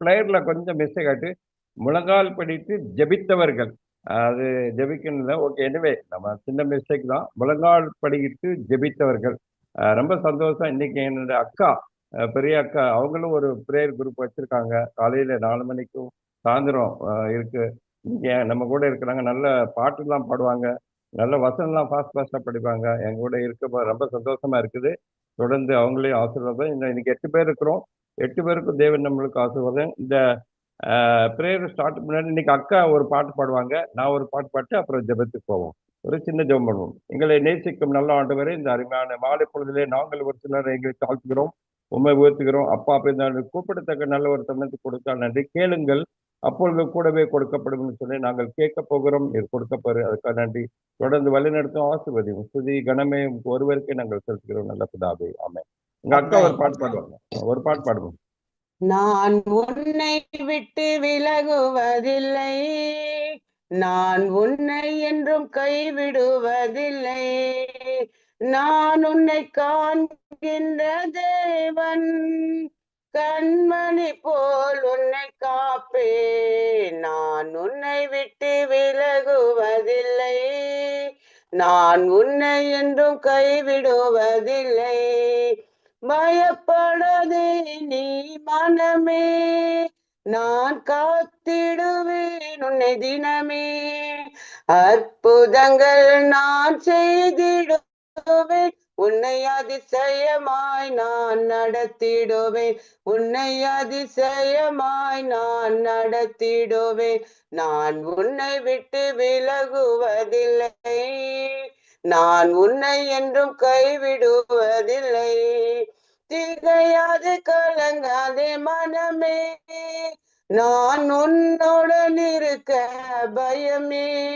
பிளேயரில் கொஞ்சம் மிஸ்டேக் ஆட்டு முழங்கால் படித்து ஜெபித்தவர்கள். அது ஜெபிக்கணும் ஓகே எனவே நம்ம சின்ன மிஸ்டேக் தான். முழங்கால் படிக்கிட்டு ஜெபித்தவர்கள். ரொம்ப சந்தோஷம். இன்னைக்கு என்னோட அக்கா பெரிய அக்கா அவங்களும் ஒரு ப்ரேயர் குரூப் வச்சிருக்காங்க. காலையில் நாலு மணிக்கும் சாயந்தரம் இருக்கு. இங்கே நம்ம கூட இருக்கிறாங்க. நல்ல பாட்டுலாம் பாடுவாங்க. நல்ல வசனம்லாம் ஃபாஸ்ட் ஃபாஸ்ட்டாக படிப்பாங்க. எங்க கூட இருக்க ரொம்ப சந்தோஷமா இருக்குது. தொடர்ந்து அவங்களையும் ஆசீர்வாதம். இன்னும் இன்னைக்கு எட்டு பேர் இருக்கிறோம். எட்டு பேருக்கும் தேவன் நம்மளுக்கு ஆசீர்வாதம். இந்த ப்ரேயர் ஸ்டார்ட் முன்னாடி இன்னைக்கு அக்கா ஒரு பாட்டு பாடுவாங்க. நான் ஒரு பாட்டு பாட்டு அப்புறம் ஜெபத்துக்கு போவோம். ஒரு சின்ன ஜெபம் பண்ணுவோம். எங்களை நேசிக்கும் நல்ல ஆண்டவரே இந்த அருமையான மாலை பொழுதிலே நாங்கள் ஒரு சிலர் எங்களை தாழ்த்துகிறோம். உண்மை உயர்த்துகிறோம். அப்பா அப்படி கூப்பிடத்தக்க நல்ல ஒரு தருணத்தை கொடுத்தால் நன்றி. கேளுங்கள். அப்பொழுது கூடவே கொடுக்கப்படும் சொல்லி நாங்கள் கேட்க போகிறோம். நீர் கொடுக்கப்பாரு அதுக்காக நன்றி. தொடர்ந்து வழிநடத்தும் ஆசிர்வதியும் சுதி கணமே ஒருவருக்கே நாங்கள் செலுத்துகிறோம். நல்ல பிதாவே. ஆமே எங்க அக்கா ஒரு பாட்டு பாடுவாங்க. ஒரு பாட்டு பாடுவோம். நான் உன்னை விட்டு விலகுவதில்லை. நான் உன்னை என்றும் கைவிடுவதில்லை. நான் உன்னை காண்கின்ற தேவன் கண்மணி போல் உன்னை காப்பே நான் உன்னை விட்டு விலகுவதில்லை. நான் உன்னை என்றும் கைவிடுவதில்லை. பயப்படாதே நீ மனமே. நான் காத்திடுவேன் உன்னை தினமே. அற்புதங்கள் நான் செய்திடுவேன். உன்னை அதிசயமாய் நான் நடத்திடுவேன். உன்னை அதிசயமாய் நான் நடத்திடுவேன். நான் உன்னை விட்டு விலகுவதில்லை. நான் உன்னை என்றும் கைவிடுவதில்லை. திகையாது கலங்காதே மனமே. நான் உன்னுடன் இருக்க பயமே.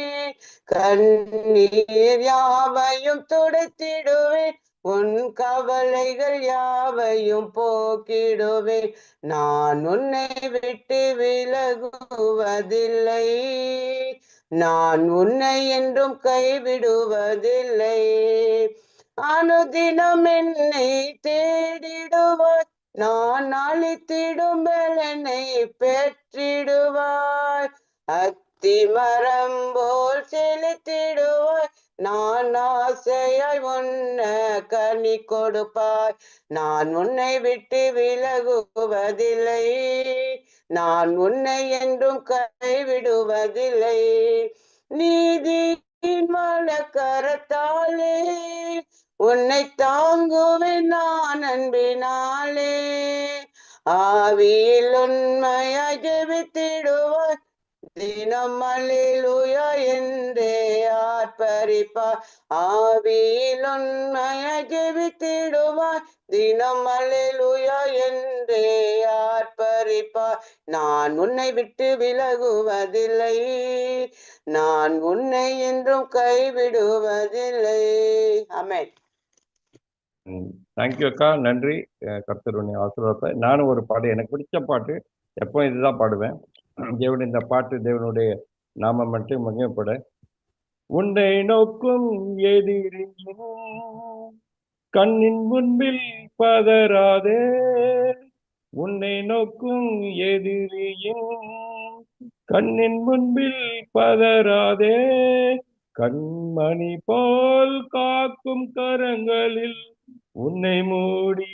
கண்ணீர் யாவையும் துடைத்திடுவேன். உன் கவலைகள் யாவையும் போக்கிடுவேன். நான் உன்னை விட்டு விலகுவதில்லை. நான் உன்னை என்றும் கைவிடுவதில்லை. அனுதினம் என்னை தேடிடுவாய். நான் அழித்திடும் பலனை பெற்றிடுவாய். அத்தி மரம் போல் செலுத்திடுவாய் நான் ஆசையாய் உன்ன கனி கொடுப்பாய். நான் உன்னை விட்டு விலகுவதில்லை. நான் உன்னை என்றும் கைவிடுவதில்லை. நீதியின் மலக்கரத்தாலே உன்னை தாங்குவேன் நான் அன்பினாலே. ஆவியில் உண்மையாய் ஜெபித்திடுவாய் தினம் அலிலுயா என்றே ஆர்ப்பரிப்பார். ஆவியில் உண்மையை ஜெபித்திடுவாய் தினம் அலிலுயா என்றே ஆர்ப்பரிப்பார். நான் உன்னை விட்டு விலகுவதில்லை. நான் உன்னை என்றும் கைவிடுவதில்லை. அமேன் தேங்க்யூ அக்கா. நன்றி. கர்த்தருடைய ஆசீர்வாதத்தை. நானும் ஒரு பாடு எனக்கு பிடிச்ச பாட்டு எப்போ இதுதான் பாடுவேன். தேவன் இந்த பாட்டு தேவனுடைய நாம மட்டும் மகிமப்பட. உன்னை நோக்கும் எதிரியும் கண்ணின் முன்பில் பதறாதே. உன்னை நோக்கும் எதிரியும் கண்ணின் முன்பில் பதறாதே. கண்மணி போல் காக்கும் கரங்களில் உன்னை மூடி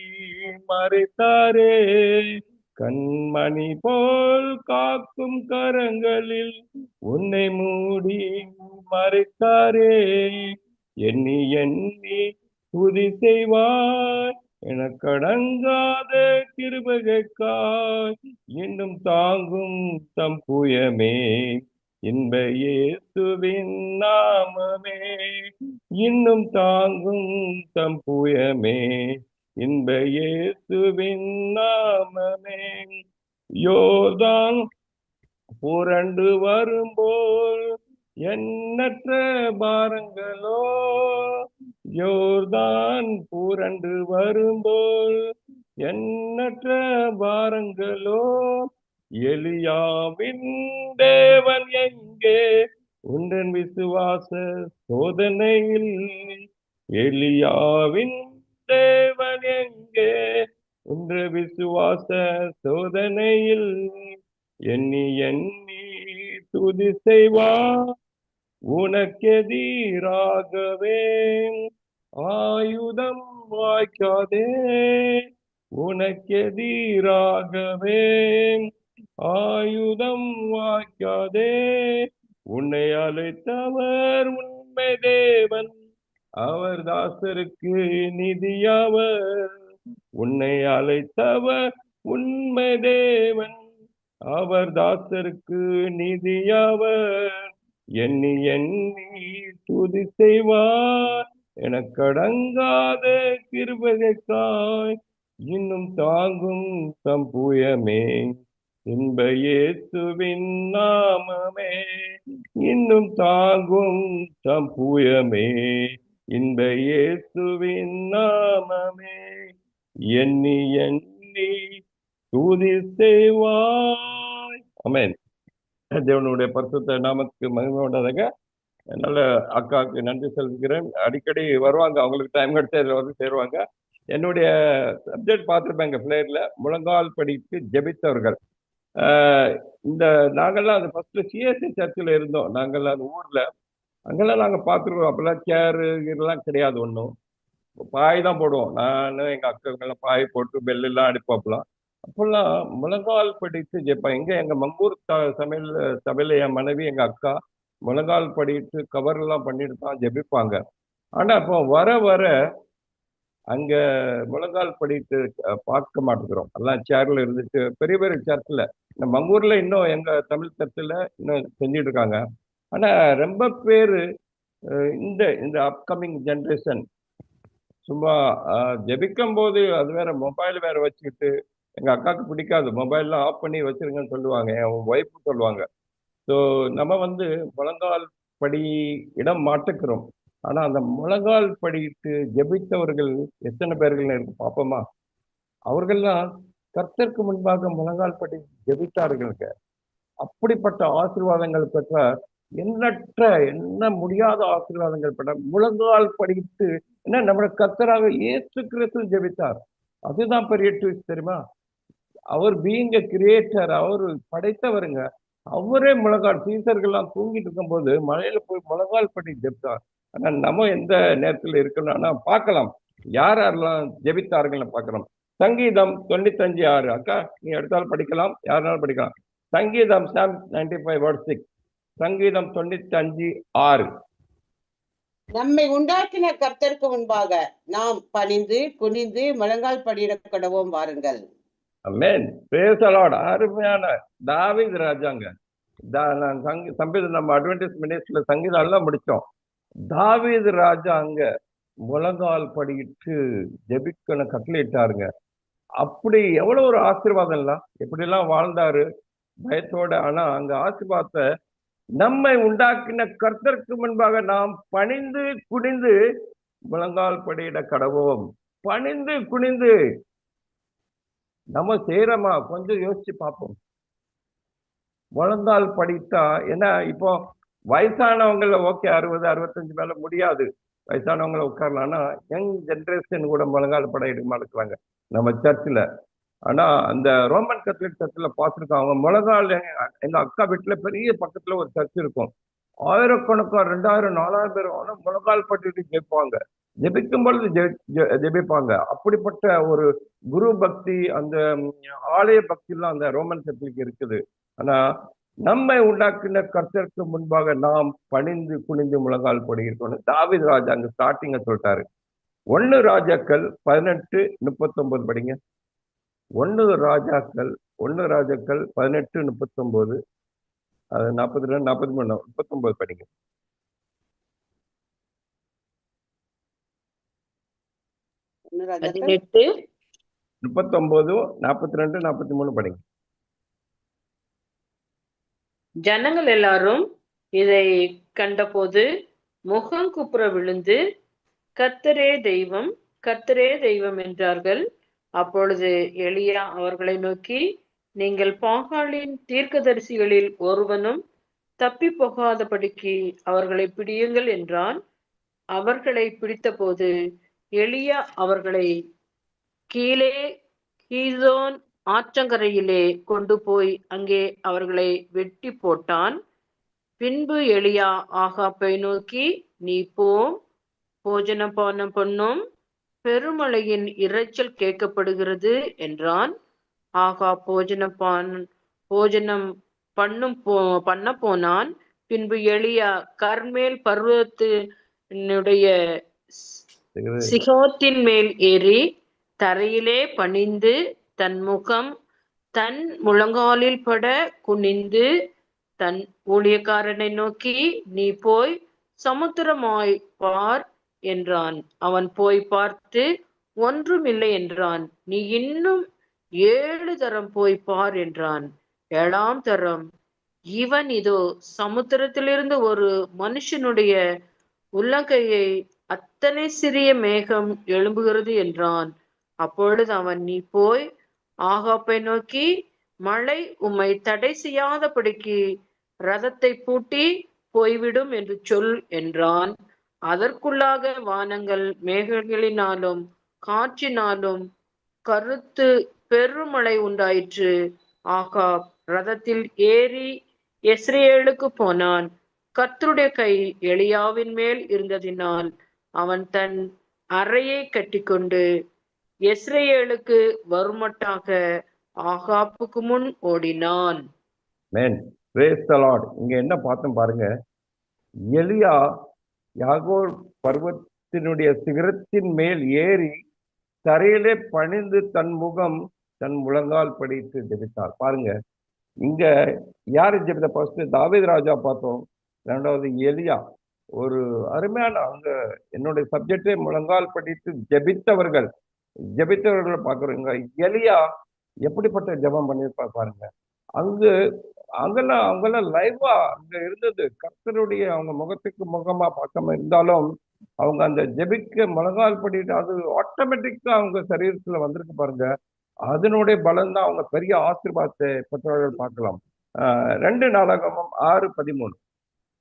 மறைத்தாரே. கண்மணி போல் காக்கும் கரங்களில் உன்னை மூடி மறைத்தாரே. எண்ணி எண்ணி துதி செய்வாய். எனக்கடங்காத கிருபகைக்காய் இன்னும் தாங்கும் தம் புயமே. இன்ப இயேசுவின் நாமமே. இன்னும் தாங்கும் தம் புயமே. இன்ப இயேசுவின் நாமமே யோதான் புரண்டு வரும்போல் எண்ணற்ற பாரங்களோ. யோர்தான் புரண்டு வரும்போல் எண்ணற்ற பாரங்களோ. எலியாவின் தேவன் எங்கே? உண்டன் விசுவாச சோதனையில் எலியாவின் தேவன் எங்கே? என்று விசுவாச சோதனையில் எண்ணி எண்ணி துதி செய்வா. உனக்கெதிராகவே ஆயுதம் வாய்க்காதே. உனக்கெதிராகவே ஆயுதம் வாய்க்காதே. உன்னை அழைத்தவர் உண்மை தேவன். அவர் தாசருக்கு நிதியாவர். உன்னை அழைத்தவர் உண்மை தேவன். அவர் தாசருக்கு நிதியாவர். எண்ணி எண்ணி துதி செய்வார். எனக்கடங்காத கிருபகைக்காய் இன்னும் தாங்கும் தம்புயமே இன்ப இயேசுவின் நாமமே. இன்னும் தாங்கும் தம்புயமே இந்த இயேசுவின் நாமமே எண்ணி எண்ணி தூதி செய்வாய். அமேன் தேவனுடைய பரிசுத்த நாமத்துக்கு மகிமை உண்டதாக நல்ல அக்காவுக்கு நன்றி செலுத்துகிறேன். அடிக்கடி வருவாங்க அவங்களுக்கு டைம் கிடைச்சா இதில் வந்து சேருவாங்க. என்னுடைய சப்ஜெக்ட் பார்த்துருப்பேங்க எங்கள் பிளேயரில் முழங்கால் படித்து ஜெபித்தவர்கள். ஆஹ் இந்த நாங்கள்லாம் அது ஃபர்ஸ்ட் சிஎஸ்சி சர்ச்சில் இருந்தோம். நாங்கள்லாம் அந்த ஊரில் அங்கெல்லாம் நாங்கள் பார்த்துருக்கோம் அப்போல்லாம் சேரு இதெல்லாம் கிடையாது ஒன்றும் பாய் தான் போடுவோம். நான் எங்கள் அக்காங்கெல்லாம் பாய் போட்டு பெல்லெல்லாம் அடிப்பாப்பெல்லாம் அப்போல்லாம் முழங்கால் படித்து ஜெயிப்பேன் எங்கே எங்க மங்கூர் த- சமையல் சமையல் என் மனைவி எங்க அக்கா முழங்கால் படிட்டு கவர் எல்லாம் பண்ணிட்டு தான் ஜெபிப்பாங்க. ஆனால் அப்போ வர வர அங்க முழங்கால் படிட்டு பார்க்க மாட்டேங்கிறோம். எல்லாம் சேர்ல இருந்துட்டு பெரிய பெரிய சர்ச்சில் இந்த மங்கூரில் இன்னும் எங்க தமிழ் சர்ச்சில் இன்னும் செஞ்சுட்டு இருக்காங்க. ஆனால் ரொம்ப பேர் இந்த இந்த அப்கமிங் ஜென்ரேஷன் சும்மா அஹ், ஜெபிக்கும் போது அது வேற மொபைல் வேற வச்சுக்கிட்டு எங்கள் அக்காவுக்கு பிடிக்காது. மொபைல்லாம் ஆஃப் பண்ணி வச்சிருங்கன்னு சொல்லுவாங்க. என் ஒய்ஃப் சொல்லுவாங்க. ஸோ நம்ம வந்து முழங்கால் படி இடம் மாட்டுக்கிறோம் ஆனால் அந்த முழங்கால் படிட்டு ஜெபித்தவர்கள் எத்தனை பேர்கள் இருக்கு பார்ப்போமா அவர்கள்லாம் கர்த்தருக்கு முன்பாக முழங்கால் படி ஜெபித்தார்களுங்க. அப்படிப்பட்ட ஆசீர்வாதங்கள் பெற்ற எண்ணற்ற என்ன முடியாத ஆசீர்வாதங்கள் படம் முழங்கால் படித்து என்ன நம்மளை கத்தராக ஏற்று கிரத்து ஜெபித்தார். அதுதான் பெரிய ட்விஸ்ட் தெரியுமா? அவர் பீயிங் கிரியேட்டர் அவர் படைத்தவருங்க. அவரே முழங்கால் சீசர்கள்லாம் தூங்கிட்டு இருக்கும்போது மலையில போய் முழங்கால் படி ஜெபித்தார். ஆனா நம்ம எந்த நேரத்தில் இருக்கணும்னா பார்க்கலாம். யார் யாரெல்லாம் ஜெபித்தார்கள்னு பார்க்கலாம். சங்கீதம் தொண்ணூத்தஞ்சு ஆறு. அக்கா நீ எடுத்தாலும் படிக்கலாம் யாருனாலும் படிக்கலாம். சங்கீதம் Psalm ninety five word six சங்கீதம் தொண்ணூத்தி அஞ்சு ஆறு. நம்மை உண்டாக்கின கர்த்தருக்கு முன்பாக நாம் பணிந்து குனிந்து முழங்கால் படியிட கடவோம் வாருங்கள். மேன் பேசலாட் அருமையான தாவீது ராஜாங்க. நான் சங்கி சங்கீதம் நம்ம அட்வென்டேஜ் மினிஸ்ட்ரியில சங்கீதம் எல்லாம் முடிச்சோம். தாவீது ராஜா அங்க முழங்கால் படியிட்டு ஜெபிக்கணும் கட்டளையிட்டாருங்க. அப்படி எவ்வளவு ஒரு ஆசீர்வாதம் இல்ல எப்படிலாம் வாழ்ந்தாரு? பயத்தோட ஆனா அங்க ஆசீர்வாதத்தை நம்மை உண்டாக்கின கர்த்தருக்கு முன்பாக நாம் பணிந்து குனிந்து முழங்கால் படியிட கடவோம். பணிந்து குனிந்து நம்ம செய்யறோமா கொஞ்சம் யோசிச்சு பார்ப்போம். முழங்கால் படித்தா ஏன்னா இப்போ வயசானவங்கள ஓகே அறுபது அறுபத்தஞ்சு மேல முடியாது. வயசானவங்கள உட்காரலாம்னா யங் ஜென்ரேஷன் கூட முழங்கால் படையிட மாட்டேங்கிறாங்க. நம்ம சர்ச்சில். ஆனா அந்த ரோமன் கத்தலிக் சர்ச்சில் பார்த்துருக்கோம் அவங்க முழங்கால் எங்க எங்க அக்கா வீட்டுல பெரிய பக்கத்துல ஒரு சர்ச் இருக்கும். ஆயிரக்கணக்கா ரெண்டாயிரம் நாலாயிரம் பேர் ஆனா முழங்கால் பட்டு ஜெபிப்பாங்க. ஜெபிக்கும் பொழுது ஜெபிப்பாங்க. அப்படிப்பட்ட ஒரு குரு பக்தி அந்த ஆலய பக்தி எல்லாம் அந்த ரோமன் கத்தலிக் இருக்குது. ஆனா நம்மை உண்டாக்கின கர்த்தருக்கு முன்பாக நாம் பணிந்து குனிந்து முழங்கால் படுகிறோம் தாவித ராஜா அங்க ஸ்டார்டிங்க சொல்லிட்டாரு. ஒன்னு ராஜாக்கள் பதினெட்டு முப்பத்தொன்பது படிங்க. ஒன்னு ராஜாக்கள் ஒன்னு ராஜாக்கள் பதினெட்டு முப்பத்தொன்பது அது நாற்பத்தி ரெண்டு நாற்பத்தி மூணு முப்பத்தொன்பது படிங்க. ஒன்னு ராஜாக்கள் பதினெட்டு. முப்பத்தொன்பது நாற்பத்தி ரெண்டு நாற்பத்தி மூணு படிங்க. ஜனங்கள் எல்லாரும் இதை கண்டபோது முகம் குப்புற விழுந்து கர்த்தரே தெய்வம் கர்த்தரே தெய்வம் என்றார்கள். அப்பொழுது எளியா அவர்களை நோக்கி நீங்கள் பாகாலின் தீர்க்கதரிசிகளில் ஒருவனும் தப்பி போகாதபடிக்கு அவர்களை பிடியுங்கள் என்றான். அவர்களை பிடித்தபோது எளியா அவர்களை கீழே கீசோன் ஆற்றங்கரையிலே கொண்டு போய் அங்கே அவர்களை வெட்டி போட்டான். பின்பு எளியா ஆகாப்பை நோக்கி நீ போ போஜனபானம் பண்ணும் பெருமழையின் இரைச்சல் கேட்கப்படுகிறது என்றான். ஆகா போஜனபான் போஜனம் பண்ணும் போ பண்ண போனான். பின்பு எலியா கர்மேல் பர்வத்தினுடைய சிகோத்தின் மேல் ஏறி தரையிலே பணிந்து தன் முகம் தன் முழங்காலில் பட குனிந்து தன் ஊழியக்காரனை நோக்கி நீ போய் சமுத்திரமாய் பார் என்றான். அவன் போய் பார்த்து ஒன்றுமில்லை என்றான். நீ இன்னும் ஏழு தரம் போய் பார் என்றான். ஏழாம் தரம். இவன் இதோ சமுத்திரத்திலிருந்து ஒரு மனுஷனுடைய உள்ளங்கையை அத்தனை சிறிய மேகம் எழும்புகிறது என்றான். அப்பொழுது அவன் நீ போய் ஆகாப்பை நோக்கி மழை உம்மை தடை செய்யாதபடிக்கு ரதத்தை பூட்டி போய்விடும் என்று சொல் என்றான். அதற்குள்ளாக வானங்கள் மேகங்களினாலும் காற்றினாலும் கருத்து பெருமழை உண்டாயிற்று. ஆகாப் ரதத்தில் ஏறி எஸ்ரேலுக்கு போனான். கர்த்தருடைய கை எலியாவின் மேல் இருந்ததினால் அவன் தன் அறையை கட்டிக்கொண்டு எஸ்ரேலுக்கு வருமட்டாக ஆகாப்புக்கு முன் ஓடினான். மேன் பிரேஸ் த லார்ட் இங்க என்ன பார்த்தோம் பாருங்க. எலியா யாகோர் பர்வத்தினுடைய சிகரத்தின் மேல் ஏறி தரையிலே பணிந்து தன் முகம் தன் முழங்கால் படித்து ஜெபித்தார். பாருங்க இங்க யாரு ஜெபித்த ஃபர்ஸ்ட் தாவேத் ராஜா பார்த்தோம். ரெண்டாவது எலியா. ஒரு அருமையான அங்க என்னுடைய சப்ஜெக்டே முழங்கால் படித்து ஜெபித்தவர்கள். ஜெபித்தவர்களை பார்க்குறோம். இங்க எலியா எப்படிப்பட்ட ஜெபம் பண்ணியிருப்பா பாருங்க. அங்கு அங்கெல்லாம் அவங்கெல்லாம் லைவா அங்க இருந்தது. கர்த்தருடைய அவங்க முகத்துக்கு முகமா பார்க்காம இருந்தாலும் அவங்க அந்த ஜெபிக்க முழங்கால் படிட்டு அது ஆட்டோமேட்டிக்கா அவங்க சரீரத்துல வந்திருக்கு பாருங்க. அதனுடைய பலன் தான் அவங்க பெரிய ஆசீர்வாதத்தை பெற்றவர்கள் பார்க்கலாம். ரெண்டு நாடகமும் ஆறு பதிமூணு.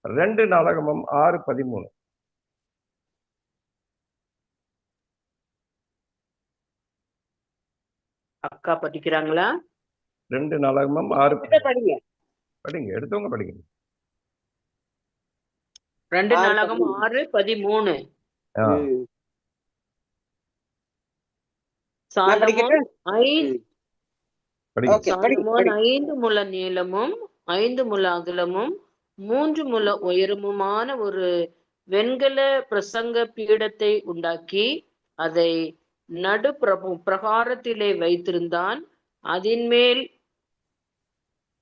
ரெண்டு நாடகமும் ஆறு பதிமூணு. அக்கா படிக்கிறாங்களா? ரெண்டு நாடகமும் ஆறு படிங்க. படிங்க எடுத்தவங்க படிங்க. ரெண்டு நாளாகம். ஆறு பதிமூணு? ஐந்து. ம். படிங்க. ஓகே படிங்க சாலமோன் படிங்க ஐந்து முழ நீளமும் ஐந்து முழ அகலமும் மூன்று முழ உயரமுமான ஒரு வெண்கல பிரசங்க பீடத்தை உண்டாக்கி அதை நடு பிரபு பிரகாரத்திலே வைத்திருந்தான். அதின்மேல்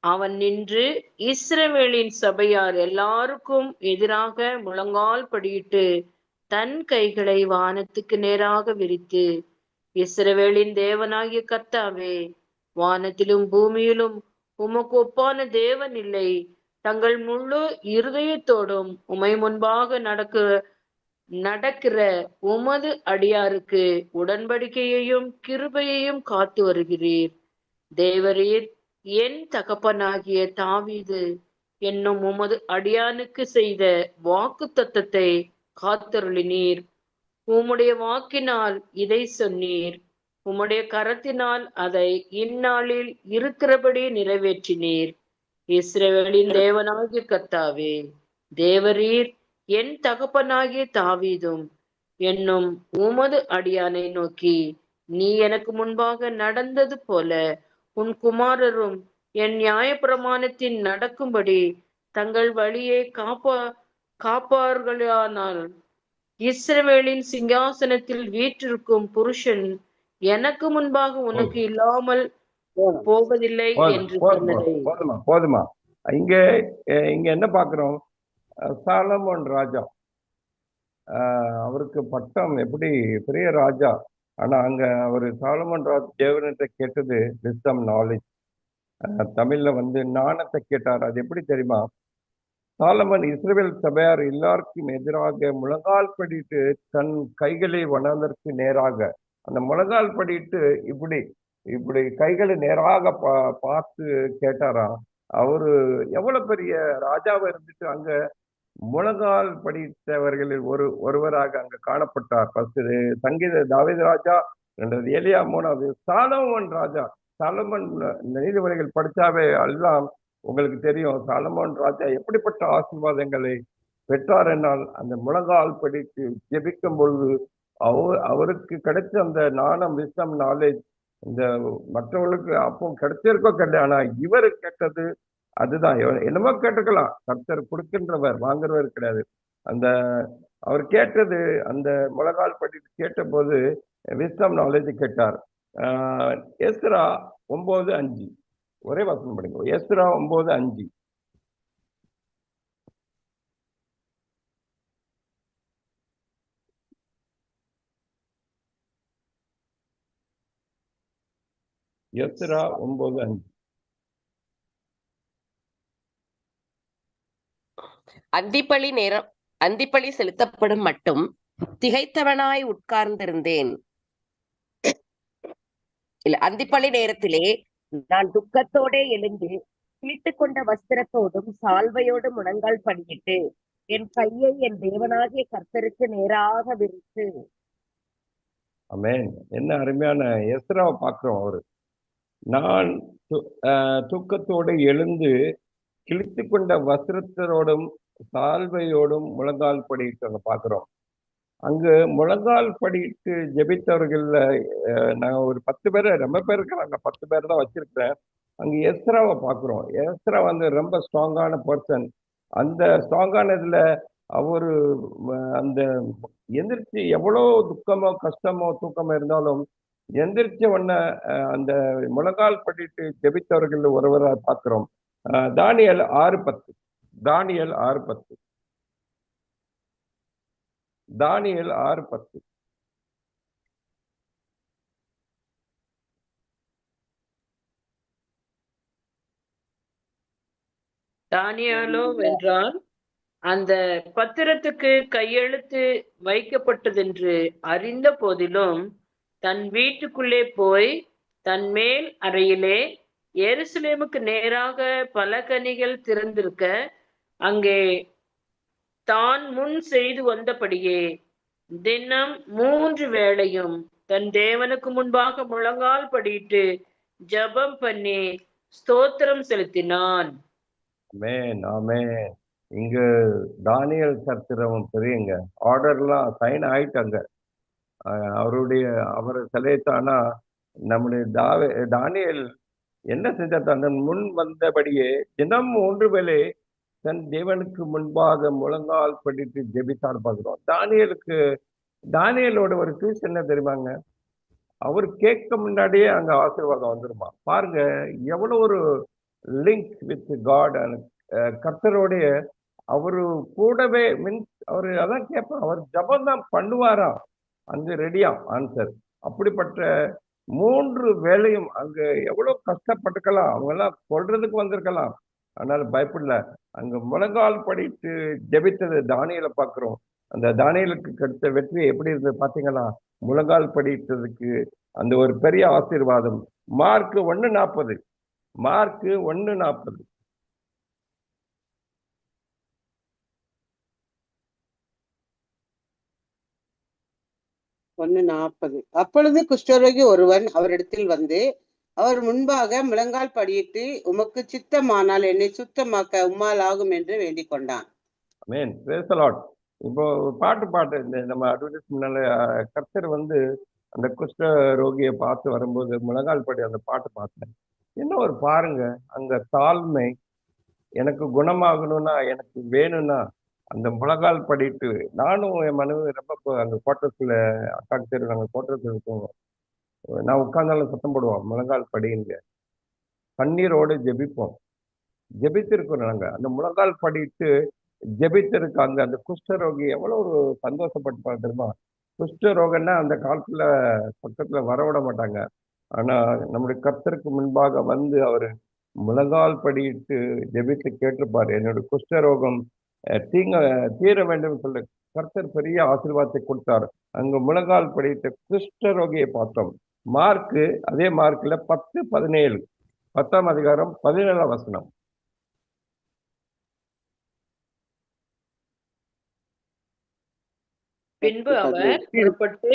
அவன் நின்று இஸ்ரவேலின் சபையார் எல்லாருக்கும் எதிராக முழங்கால் படியிட்டு தன் கைகளை வானத்துக்கு நேராக விரித்து இஸ்ரவேலின் தேவனாகிய கர்த்தாவே வானத்திலும் பூமியிலும் உமக்கு ஒப்பான தேவன் இல்லை. தங்கள் முழு இருதயத்தோடும் உமை முன்பாக நடக்க நடக்கிற உமது அடியாருக்கு உடன்படிக்கையையும் கிருபையையும் காத்து வருகிறீர். தேவரீர் என் தகப்பனாகிய தாவீது என்னும் உமது அடியானுக்கு செய்த வாக்கு தத்தத்தை காத்தருளினீர். உம்முடைய வாக்கினால் இதை சொன்னீர். உம்முடைய கரத்தினால் அதை இந்நாளில் இருக்கிறபடி நிறைவேற்றினீர். இஸ்ரவேலின் தேவனாகிய கத்தாவே தேவரீர் என் தகப்பனாகிய தாவீதும் என்னும் உமது அடியானை நோக்கி நீ எனக்கு முன்பாக நடந்தது போல உன் குமாரரும் என் நியாயப்பிரமாணத்தின் நடக்கும்படி தங்கள் வழியை காப்பா காப்பார்களானால். இஸ்ரவேலின் சிங்காசனத்தில் வீற்றிருக்கும் புருஷன் எனக்கு முன்பாக உனக்கு இல்லாமல். போவதில்லை என்று போதும், சொன்னதை. போதுமா? இங்க இங்க என்ன பார்க்கிறோம்? அஹ், சாலமோன் ராஜா. அவருக்கு பட்டம் எப்படி? பெரிய ராஜா. ஆனா அங்க அவர் சாலமன் ராஜ் தேவனத்தை கேட்டது விஸ்டம் நாலேஜ் தமிழ்ல வந்து ஞானத்தை கேட்டார். அது எப்படி தெரியுமா? சாலமன் இஸ்ரேல் சபையார் எல்லாருக்கும் எதிராக முழங்கால் படிட்டு தன் கைகளை வணந்ததற்கு நேராக அந்த முழங்கால் படிட்டு இப்படி இப்படி கைகளை நேராக பா பார்த்து கேட்டாராம் அவரு எவ்வளவு பெரிய ராஜாவா இருந்துட்டு அங்க முழங்கால் படித்தவர்களில் ஒரு ஒருவராக அங்கு காணப்பட்டார். ஃபர்ஸ்ட் சங்கீத தாவித ராஜா ரெண்டாவது எலியா மூணாவது சாலமோன் ராஜா. சாலமன் நீதிபதிகள் படித்தாவே அல்லாம் எல்லாம் உங்களுக்கு தெரியும் சாலமோன் ராஜா எப்படிப்பட்ட ஆசீர்வாதங்களை பெற்றார் என்றால் அந்த முழங்கால் படித்து ஜெபிக்கும் பொழுது அவர் அவருக்கு கிடைச்ச அந்த நாணம் விஸ்டம் நாலேஜ் இந்த மற்றவர்களுக்கு அப்போ கிடைச்சிருக்கோ கிடையாது ஆனால் இவர் கேட்டது அதுதான். என்னமோ கேட்டுக்கலாம். கர்த்தர் கொடுக்கின்றவர் வாங்குறவர் கிடையாது. அந்த அவர் கேட்டது அந்த முழங்கால் பட்டி கேட்டபோது விஸ்டம் நாலேஜ் கேட்டார். ஆஹ் எஸ்ரா ஒன்பது அஞ்சு. ஒரே வசனம் படிங்க. எஸ்ரா ஒன்பது அஞ்சு. எஸ்ரா ஒன்பது அஞ்சு. அந்திப்பழி நேரம் அந்திப்பழி செலுத்தப்படும் மட்டும் திகைத்தவனாய் உட்கார்ந்திருந்தேன். இல்ல அந்திப்பழி நேரத்திலே நான் துக்கத்தோடே எழுந்து கிழித்துக் கொண்ட வஸ்திரத்தோடும் சால்வையோடும் முழங்கால் படியிட்டு என் கையை என் தேவனாகிய கர்த்தருக்கு நேராக விரித்து. என்ன அருமையான எஸ்ராவை பார்க்கிறோம் அவரு. நான் து- ஆஹ் தூக்கத்தோடு எழுந்து கிழித்து கொண்ட வஸ்திரத்தோடும் சால்வையோடும் முழங்கால் படிட்டு அங்க பார்க்கிறோம் அங்கு முழங்கால் படிட்டு ஜெபித்தவர்கள்ல நான் ஒரு பத்து பேர் ரொம்ப பேர் இருக்கிறாங்க பத்து பேர் தான் வச்சிருக்கிறேன். அங்க எஸ்ராவை பார்க்குறோம் எஸ்ரா வந்து ரொம்ப ஸ்ட்ராங்கான பர்சன் அந்த ஸ்ட்ராங்கானதுல அவரு அந்த எந்திரிச்சு எவ்வளோ துக்கமோ கஷ்டமோ தூக்கமோ இருந்தாலும் எந்திரிச்ச உடனே அஹ், அந்த முழங்கால் படிட்டு ஜெபித்தவர்கள் ஒருவராக பார்க்குறோம் தானியல் ஆறு பத்து. தானியல் ஆறு பத்து. தானியல் ஆறு பத்து. தானியாலோ வென்றால் அந்த பத்திரத்துக்கு கையெழுத்து வைக்கப்பட்டதென்று அறிந்த போதிலும் தன் வீட்டுக்குள்ளே போய் தன் மேல் அறையிலே எருசலேமுக்கு நேராக பலகனிகள் திறந்திருக்க அங்கே தான் முன் செய்து வந்தபடியே தினம் மூன்று வேளையும் தன் தேவனுக்கு முன்பாக முழங்கால் படிட்டு ஜெபம் பண்ணி ஸ்தோத்திரம் செலுத்தினான். ஆமென் ஆமென். இங்க தானியல் சத்திரம் பெரியங்க ஆர்டர்லாம் சைன் ஆயிட்டாங்க. அஹ் அவருடைய அவர் சிலைத்தானா நம்முடைய தாவே தானியல் என்ன செஞ்சார் தன் முன் வந்தபடியே தினம் மூன்று வேளை தன் தேவனுக்கு முன்பாக முழங்கால் படித்து ஜெபித்தார் பார்க்கிறோம். தானியலுக்கு தானியலோட ஒரு ட்விஸ்ட் என்ன தெரியுமாங்க? அவர் கேட்க முன்னாடியே அங்க ஆசீர்வாதம் வந்துருமா? பாருங்க எவ்வளவு ஒரு லிங்க் வித் காட் கர்த்தருடைய அவரு கூடவே மீன்ஸ் அவர் அதான் கேட்பார் அவர் ஜபம் தான் பண்ணுவாராம் அங்கு ரெடியா ஆன்சர் அப்படிப்பட்ட மூன்று வேலையும் அங்கு எவ்வளவு கஷ்டப்பட்டுக்கலாம் அவங்க எல்லாம் வந்திருக்கலாம். ஆனால் பயப்படல. அங்க முழங்கால் படிட்டு ஜெபித்தது தானியலை பார்க்கிறோம். அந்த தானியலுக்கு கிடைத்த வெற்றி எப்படி இருந்தது பாத்தீங்களா முழங்கால் படித்ததுக்கு அந்த ஒரு பெரிய ஆசீர்வாதம். மார்க் ஒன்னு நாற்பது மார்க் ஒன்னு நாற்பது ஒன்னு நாற்பது அப்பொழுது குஷ்டரோகி ஒருவன் அவரிடத்தில் வந்து அவர் முன்பாக முழங்கால் படியிட்டு உமக்கு சித்தமானால் என்னை சுத்தமாக்க உம்மால் ஆகும் என்று வேண்டிக் கொண்டான் இப்போ பாட்டு பாட்டு இந்த நம்ம அட்வர்டைஸ்மெண்ட்னால கர்த்தர் வந்து அந்த குஷ்ட ரோகியை பார்த்து வரும்போது முழங்கால் படி அந்த பாட்டு பார்த்தேன். என்ன ஒரு பாருங்க அங்க தாழ்மை எனக்கு குணமாகணும்னா எனக்கு வேணும்னா அந்த முழங்கால் படிட்டு நானும் என் மனைவி ரொம்ப அந்த கோட்டத்தில் அக்காக்கு தெரு நாங்கள் கோட்டத்தில் இருக்கோம். நான் உட்கார்ந்தாலும் சத்தம் போடுவோம். முழங்கால் படிங்க. கண்ணீரோடு ஜெபிப்போம். ஜெபித்திருக்கோம் நாங்கள் அந்த முழங்கால் படிட்டு ஜெபித்திருக்காங்க. அந்த குஷ்டரோகி எவ்வளவு ஒரு சந்தோஷப்பட்டு தெரியுமா? குஷ்டரோகன்னா அந்த காலத்துல வர வரவிட மாட்டாங்க. ஆனால் நம்முடைய கர்த்தருக்கு முன்பாக வந்து அவர் முழங்கால் படியிட்டு ஜெபித்து கேட்டிருப்பார். என்னோட குஷ்டரோகம் தீங்க தீர வேண்டும் சொல்ல. கர்த்தர் பெரிய ஆசீர்வாதத்தை கொடுத்தார். அங்க முழங்கால் படியிட்ட குஷ்டரோகியை பார்த்தோம். மார்க்கு அதே மார்க்ல பத்து பதினேழு பத்தாம் அதிகாரம் பதினேழாம் வசனம் பின்பு அவர். புறப்பட்டு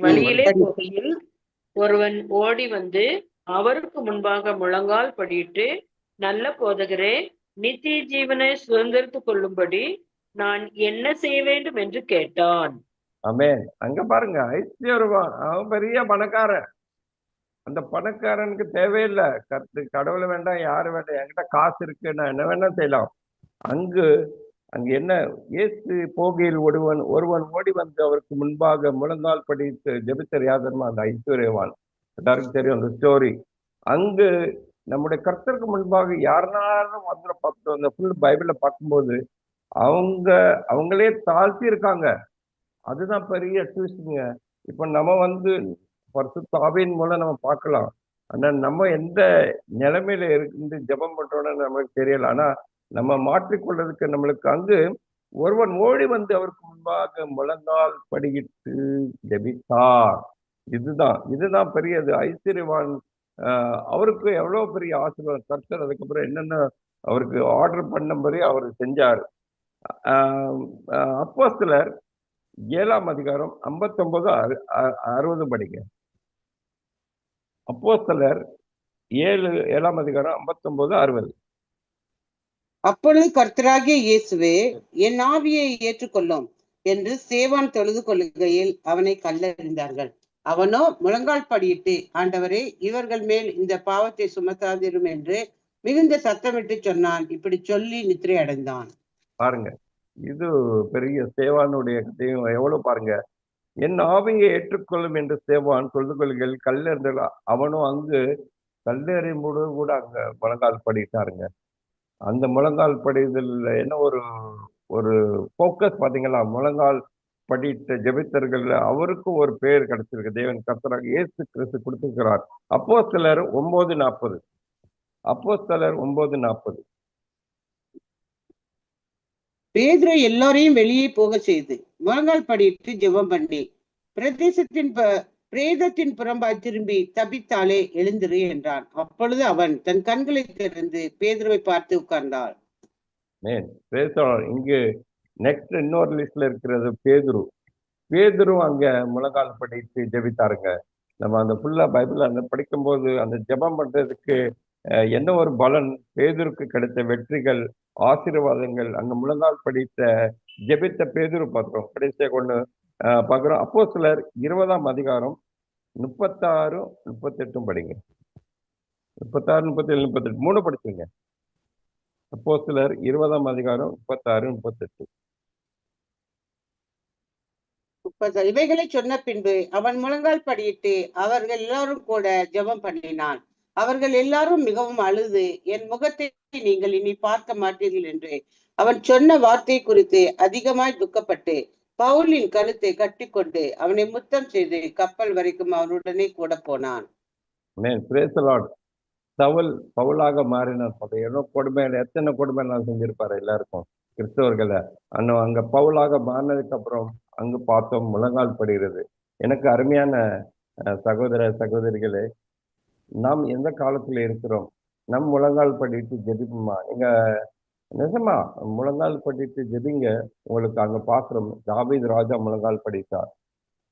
வழியிலே. போகையில் ஒருவன் ஓடி வந்து அவருக்கு முன்பாக முழங்கால் படியிட்டு நல்ல போதகரே நித்திய ஜீவனை சுதந்திரத்துக் கொள்ளும்படி நான் என்ன செய்ய வேண்டும் என்று கேட்டான் அமேன் அங்க பாருங்க ஐஸ்வர்வான் அவன் பெரிய பணக்காரன். அந்த பணக்காரனுக்கு தேவையில்லை. கத்து கடவுளை வேண்டாம் யாரு வேண்டாம் என்கிட்ட காசு இருக்கு நான் என்ன வேணா செய்யலாம். அங்கு அங்க என்ன இயேசு போகையில் ஒருவன் ஒருவன் ஓடி வந்து அவருக்கு முன்பாக முழந்தால் படித்து ஜெபித்தர் யாதர்மா அந்த ஐஸ்வர்யவான். எல்லாருக்கும் தெரியும் அந்த ஸ்டோரி அங்கு நம்முடைய கர்த்தருக்கு முன்பாக யாருனாலும் வந்து பார்த்து அந்த ஃபுல் பைபிளை பார்க்கும்போது அவங்க அவங்களே தாழ்த்தி இருக்காங்க அதுதான் பெரிய ட்விஸ்டுங்க இப்போ நம்ம வந்து பரிசுத்தாவின் மூலம் நம்ம பார்க்கலாம். ஆனா நம்ம எந்த நிலைமையில இருந்து ஜெபம் பண்றோம்னு நமக்கு தெரியல. ஆனா நம்ம மாற்றிக்கொள்றதுக்கு நம்மளுக்கு அங்கு ஒருவன் ஓடி வந்து அவருக்கு முன்பாக முழங்கால் படியிட்டு ஜெபித்தார். இதுதான். இதுதான் பெரியது. ஐஸ்வர்யவான் அவருக்கு எவ்வளவு பெரிய ஆசீர்வாதம். கர்த்தர் அதுக்கப்புறம் என்னென்ன அவருக்கு ஆர்டர் பண்ணபடி அவர் செஞ்சார். அப்போ சிலர் ஏழாம் அதிகாரம் ஐம்பத்தொன்பது அறுபது படிங்க. அப்போ சிலர் ஏழு ஏழாம் அதிகாரம் ஐம்பத்தொன்பது அறுபது. அப்பொழுது கர்த்தராகிய இயேசுவே என் ஆவியை ஏற்றுக்கொள்ளும் என்று சேவான் தொழுது கொள்ளுகையில் அவனை கல்லறிந்தார்கள். அவனோ முழங்கால் படியிட்டு ஆண்டவரே இவர்கள் மேல் இந்த பாவத்தை சுமத்தாதிரும் என்று மிகுந்த சத்தமிட்டு சொன்னான். இப்படி சொல்லி நித்திரை அடைந்தான் பாருங்க. இது பெரிய சேவானுடைய கதையும் எவ்வளவு பாருங்க. என் ஆவியை ஏற்றுக்கொள்ளும் என்று சேவான் சொல்து கொள்கையில் கல்லெறிந்தல அவனும் அங்கு கல்லெறியும் போது கூட அங்க முழங்கால் படிட்டாருங்க அந்த முழங்கால் படிதல் என்ன ஒரு ஒரு ஃபோக்கஸ் பாத்தீங்களா முழங்கால் படித்த ஜபித்தர்கள் அவருக்கும் ஒரு பெயர் கிடைச்சிருக்கு. தேவன் கர்த்தராக இயேசு கிறிஸ்து கொடுத்திருக்கிறார். அப்போ சிலர் ஒன்பது நாற்பது. அப்போ சிலர் ஒன்பது நாற்பது. பேதுரு எல்லாரையும் வெளியே போக செய்து முழங்கால் படியிட்டு ஜெபம் பண்ணி பிரதேசத்தின் ப- பிரேதத்தின் புறம்பாய் திரும்பி தப்பித்தாலே எழுந்திரு என்றான். அப்பொழுது அவன் தன் கண்களை திறந்து பேதுருவை பார்த்து உட்கார்ந்தாள். இங்கு நெக்ஸ்ட் இன்னொரு லிஸ்ட்ல இருக்கிறது பேதுரு. பேதுரு அங்க முழங்கால் படித்து ஜெபித்தாருங்க. நம்ம அந்த ஃபுல்லா பைபிள் அந்த படிக்கும்போது அந்த ஜெபம் பண்றதுக்கு என்ன ஒரு பலன்? பேதுருக்கு கிடைத்த வெற்றிகள் ஆசீர்வாதங்கள் அங்க முழங்கால் படித்த ஜெபித்த பேதுரு பார்க்கிறோம் கடைசியா கொண்டு பார்க்குறோம் அப்போ சிலர் இருபதாம் அதிகாரம் முப்பத்தாறும் முப்பத்தெட்டும் படிங்க. முப்பத்தாறு முப்பத்தேழு முப்பத்தெட்டு மூணு படிச்சுங்க. அப்போ சிலர் இருபதாம் அதிகாரம் முப்பத்தாறு முப்பத்தெட்டு. முப்பது இவைகளை சொன்ன பின்பு அவன் முழங்கால் படியிட்டு அவர்கள் எல்லாரும் கூட ஜெபம் பண்ணினான். அவர்கள் எல்லாரும் மிகவும் அழுது என் முகத்தை நீங்கள் இனி பார்க்க மாட்டீர்கள் என்று. அவன் சொன்ன வார்த்தை குறித்து அதிகமாய் துக்கப்பட்டு பவுலின் கழுத்தை கட்டிக்கொண்டு அவனை முத்தம் செய்து கப்பல் வரைக்கும் அவனுடனே கூட போனான். மேன் சவுல் பவுலாக மாறினார் எவ்வளோ கொடுமையில எத்தனை கொடுமை நான் செஞ்சிருப்பாரு எல்லாருக்கும். கிறிஸ்தவர்களை. அண்ணன் அங்க பவுலாக மாறினதுக்கு அப்புறம் அங்கு பார்த்தோம் முழங்கால் படுகிறது. எனக்கு அருமையான அஹ், சகோதர சகோதரிகளே நாம் எந்த காலத்தில் இருக்கிறோம்? நம் முழங்கால் படிட்டு ஜெபிப்போமா? நீங்கள் நிஜமா முழங்கால் படிட்டு ஜெபிங்க. உங்களுக்கு அங்கே பார்க்குறோம் தாவீது ராஜா முழங்கால் படித்தார்.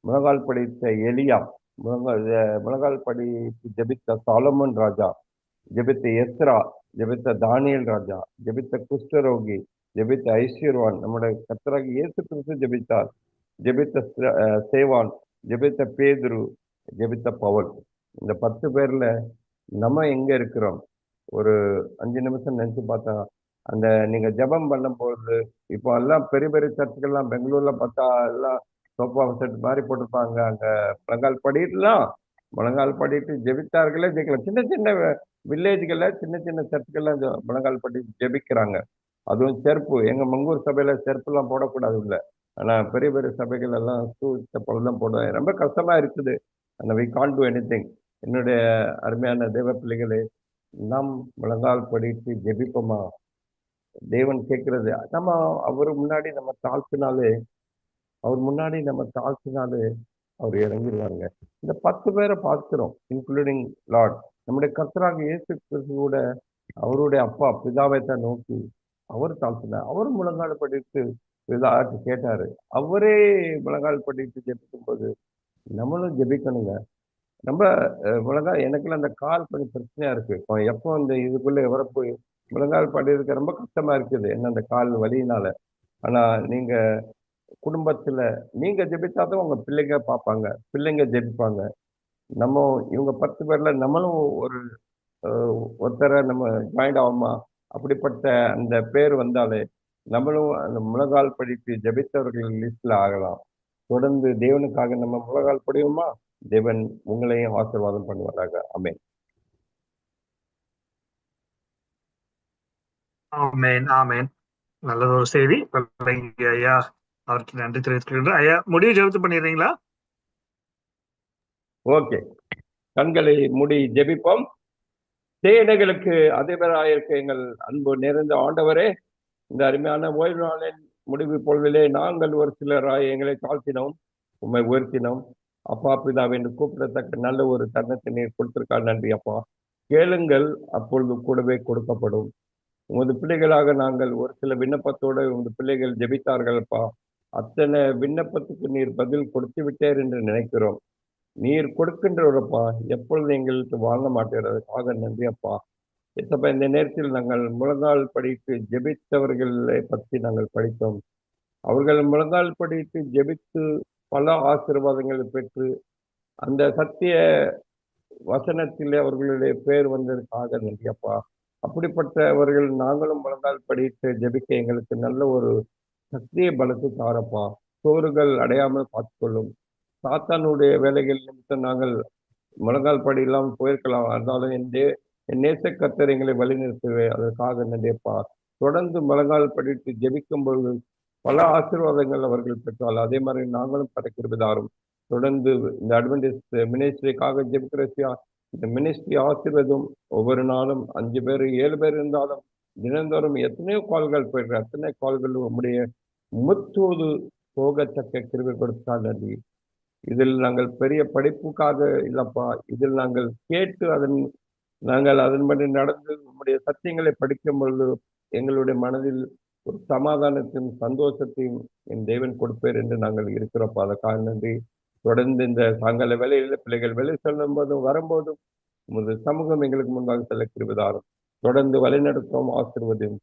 முழங்கால் படித்த எலியா முழங்கால் முழங்கால் படித்து ஜெபித்த சாலமன் ராஜா ஜெபித்த எஸ்ரா ஜெபித்த தானியல் ராஜா ஜெபித்த குஷ்டரோகி ஜெபித்த ஐஸ்வர்வான் நம்முடைய கத்தராக இயேசு கிறிஸ்து ஜெபித்தார். ஜெபித்த சேவான் ஜெபித்த பேதுரு ஜெபித்த பவல். இந்த பத்து பேர்ல நம்ம எங்க இருக்கிறோம்? ஒரு அஞ்சு நிமிஷம் நினைச்சு பார்த்தா அந்த நீங்க ஜெபம் பண்ணும்போது இப்போ எல்லாம் பெரிய பெரிய சர்ச்சுகள்லாம் பெங்களூர்ல பார்த்தா எல்லாம் சோஃபா செட் மாதிரி போட்டிருப்பாங்க. அங்க முழங்கால் படிட்டுலாம் முழங்கால் படிட்டு ஜெபித்தார்களே ஜெயிக்கலாம் சின்ன சின்ன வில்லேஜ்கள்ல சின்ன சின்ன சர்ச்சுகள்லாம் இந்த முழங்கால் படி ஜெபிக்கிறாங்க. அதுவும் செருப்பு. எங்க மங்கூர் சபையில செருப்புலாம் போடக்கூடாது உள்ள. ஆனா பெரிய பெரிய சபைகள் எல்லாம் ஷூ செப்பல் தான் ரொம்ப கஷ்டமா இருக்குது. அந்த வி கான் டூ எனி என்னுடைய அருமையான தேவ பிள்ளைகளே நாம் முழங்கால் படித்து ஜெபிப்போமா? தேவன் கேட்கறது. நம்ம அவர் முன்னாடி நம்ம தாழ்த்தினாலே அவர் முன்னாடி நம்ம தாழ்த்தினாலே அவர் இறங்கிடுவாங்க இந்த பத்து பேரை பார்க்கிறோம் இன்க்ளூடிங் லார்ட் நம்முடைய கர்த்தராக இயேசு கூட அவருடைய அப்பா பிதாவை தான் நோக்கி அவர் தாழ்த்தினார். அவர் முழங்கால் படித்து பிதாட்டு கேட்டாரு. அவரே முழங்கால் படித்து ஜெபிக்கும் போது நம்மளும் ஜெபிக்கணுங்க. ரொம்ப அஹ், முழங்கால் எனக்குலாம் அந்த கால் கொஞ்சம் பிரச்சனையா இருக்கு. இப்போ எப்போ அந்த இதுக்குள்ள வரப்போய் முழங்கால் படிக்கிறதுக்கு ரொம்ப கஷ்டமா இருக்குது. என்ன அந்த கால் வலியினால. ஆனா நீங்க குடும்பத்துல நீங்க ஜெபித்தாதான் உங்க பிள்ளைங்க பார்ப்பாங்க. பிள்ளைங்க ஜெபிப்பாங்க. நம்ம இவங்க பத்து பேர்ல நம்மளும் ஒரு ஒருத்தரை நம்ம ஜாயிண்ட் ஆகுமா? அப்படிப்பட்ட அந்த பேர் வந்தாலே நம்மளும் அந்த முழங்கால் படித்து ஜெபித்தவர்கள் லிஸ்ட்ல ஆகலாம். தொடர்ந்து தேவனுக்காக நம்ம முழங்கால் படிவோமா? தேவன் உங்களையும் ஆசீர்வாதம் பண்ணுவாராக. ஆமென். ஆமேன் ஆமேன். நல்லது ஒரு செய்தி ஐயா அவருக்கு நன்றி தெரிவித்துக்கின்றேன் ஐயா முடிவு ஜெபத்து பண்ணிடுறீங்களா? ஓகே. கண்களை மூடி ஜெபிப்போம். தேனைகளுக்கு அதிபராயிருக்க எங்கள் அன்பு நிறைந்த ஆண்டவரே இந்த அருமையான ஓய்வு நாளின் முடிவு பொழுதிலே நாங்கள் ஒரு சிலராய் எங்களை தாழ்த்தினோம் உண்மை உயர்த்தினோம். அப்பா பிதாவை என்று கூப்பிடத்தக்க நல்ல ஒரு தருணத்தை நீர் கொடுத்திருக்கார். நன்றி அப்பா. கேளுங்கள் அப்பொழுது கூடவே கொடுக்கப்படும். உமது பிள்ளைகளாக நாங்கள் ஒரு சில விண்ணப்பத்தோடு உமது பிள்ளைகள் ஜெபித்தார்கள்ப்பா அத்தனை விண்ணப்பத்துக்கு நீர் பதில் கொடுத்து விட்டேர் என்று நினைக்கிறோம். நீர் கொடுக்கின்றவரப்பா எப்பொழுது எங்களுக்கு வாங்க மாட்டேறதுக்காக நன்றி அப்பா. இப்ப இந்த நேரத்தில் நாங்கள் முழங்கால் படித்து ஜெபித்தவர்களை பற்றி நாங்கள் படித்தோம். அவர்கள் முழங்கால் படித்து ஜெபித்து பல ஆசீர்வாதங்களை பெற்று அந்த சத்திய வசனத்தில் அவர்களுடைய பேர் வந்ததற்காக நன்றியப்பா. அப்படிப்பட்டவர்கள் நாங்களும் வளர்ந்தால் படித்து ஜெபிக்க எங்களுக்கு நல்ல ஒரு சக்தியை பலத்தை தாரப்பா. சோறுகள் அடையாமல் பார்த்துக்கொள்ளும். சாத்தானுடைய வேலைகள் நிமித்தம் நாங்கள் முழங்கால் படி இல்லாமல் போயிருக்கலாம். இருந்தாலும் என் என் நேச கத்தர் எங்களை வழிநிறுத்துவேன் அதற்காக நினைப்பார் தொடர்ந்து முழங்கால் படித்து ஜெபிக்கும் பொழுது பல ஆசீர்வாதங்கள் அவர்கள் பெற்றால். அதே மாதிரி நாங்களும் படைக்கிறதாரும் தொடர்ந்து இந்த அட்வென்டேஜ் மினிஸ்ட்ரிக்காக ஜெபிக்கிறசியா இந்த மினிஸ்ட்ரி ஆசீர்வதும் ஒவ்வொரு நாளும் அஞ்சு பேர் ஏழு பேர் இருந்தாலும் தினந்தோறும் எத்தனையோ கால்கள் போயிடுற அத்தனை கால்கள் உங்களுடைய முத்தோது போகத்தக்க கிருவி கொடுத்தால் நன்றி இதில் நாங்கள் பெரிய படிப்புக்காக இல்லப்பா இதில் நாங்கள் கேட்டு அதன் நாங்கள் அதன்படி நடந்து நம்முடைய சத்தியங்களை படிக்கும் பொழுது எங்களுடைய மனதில் ஒரு சமாதானத்தையும் சந்தோஷத்தையும் என் தேவன் கொடுப்பேர் என்று நாங்கள் இருக்கிறோம். அதற்காக நன்றி. தொடர்ந்து இந்த சாயங்கால வேலையில் பிள்ளைகள் வேலை செல்லும் போதும் வரும்போதும் உமது சமூகம் எங்களுக்கு முன்பாக செல்ல கிருபதாரும். தொடர்ந்து வழிநடத்தும் ஆசிர்வதியும்.